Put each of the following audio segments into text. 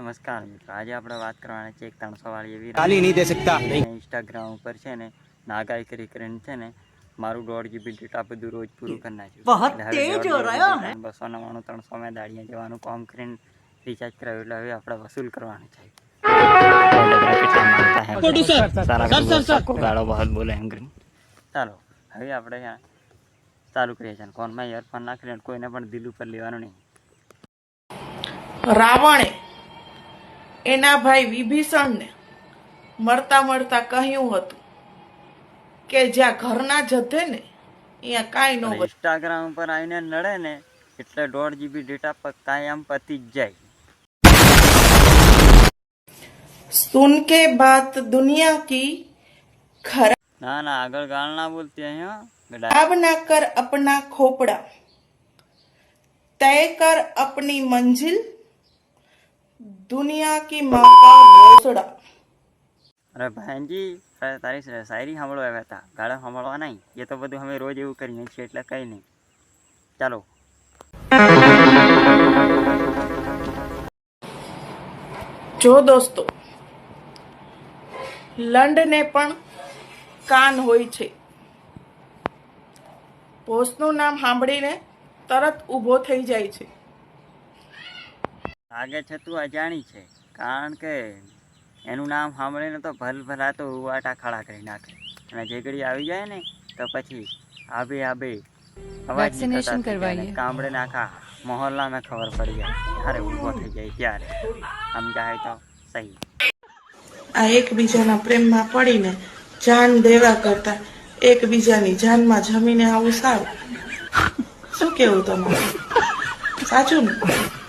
નમસ્કાર મિત્રો. આજે આપણે વાત કરવાની છે એક ત્રણસો વાળી એવી ખાલી નહીં દે શકતા. ઇન્સ્ટાગ્રામ ઉપર છે ને નાગાઈ કરી કરીને છે ને મારું દોઢ જીબી ડેટા બધું રોજ પૂરું કરી નાખ્યું. બસો નવ્વાણું ત્રણસો મેં દાડિયા જવાનું કોમ કરીને રિચાર્જ કરાવ્યું. એટલે હવે આપણે વસૂલ કરવાનું છે. ચાલો હવે આપણે ચાલુ કરીએ છીએ ફોનમાં ઇયરફોન નાખીને કોઈને પણ દિલ ઉપર લેવાનું નહીં. રાવણે એના ભાઈ વિભીષણને મળતા મળતા કહ્યું હતું કે જ્યાં ઘરના જધે ને અહીંયા કાંઈ ન ઇન્સ્ટાગ્રામ ઉપર આવીને નડે ને એટલે દોઢ જીબી ડેટા પર કાયમ પતી જાય. સુન કે બાત દુનિયા કી ખરાબ ના ના આગળ ગાળ ના બોલતી અહીંયા ખરાબ ના કર અપના ખોપડા. તય કર અપની મંજિલ દુનિયા કી માતા ભોસડા અરે ભાઈજી તારી શાયરી સાંભળવા આવ્યા હતા ગાળા સાંભળવા નહીં એ તો બધું અમે રોજ એવું કરીએ છીએ એટલે કંઈ નહીં ચાલો જો દોસ્તો લંડને પણ કાન હોય છે પોસ્ટનું નામ સાંભળીને તરત ઊભો થઈ જાય છે લાગે થતું અજાણી છે. કારણ કે એનું નામ સાંભળીને તો ભલ ભલા તો ઉવાટા ખાડા કરી નાખે. અને જે ઘડી આવી જાય ને તો પછી આબે આબે અવાજ Vaccination નીકળતા થઈ જાય ને કરવાઈએ. કામડે નાખા મોહલ્લામાં ખબર પડી જાય. ત્યારે ઊભો થઈ જાય ત્યારે. સમજાય તો સહી. આ એકબીજાના પ્રેમમાં પડીને જાન દેવા કરતા એકબીજાની જાનમાં જમીને આવું સારું. શું કેવું તમારું? સાચું ને?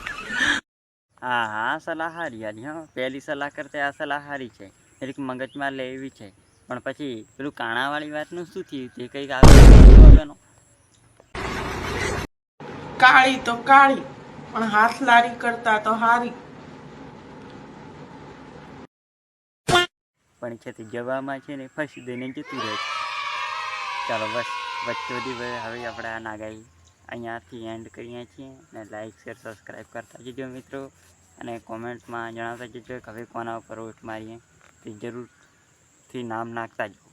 હા હા સલાહ સારી હારી હા. પહેલી સલાહ કરતા આ સલાહ સારી છે. એટલે મગજમાં લેવી છે. પણ પછી પેલું કાણાવાળી વાતનું શું થયું? તે કંઈક આગળ કાળી તો કાળી પણ હાથ લારી કરતા તો હારી. પણ છે તે જવામાં છે ને ફસી દઈને જતું રહે ચાલો બસ વચ્ચે બધી હવે આપણે આ નાગાઈ અહીંયાથી એન્ડ કરીએ છીએ અને લાઈક શેર સબસ્ક્રાઈબ કરતા જજો મિત્રો. અને કોમેન્ટમાં જણાવતા જજો કે હવે કોના ઉપર વોટ મારીએ. તે જરૂરથી નામ નાખતા જજો.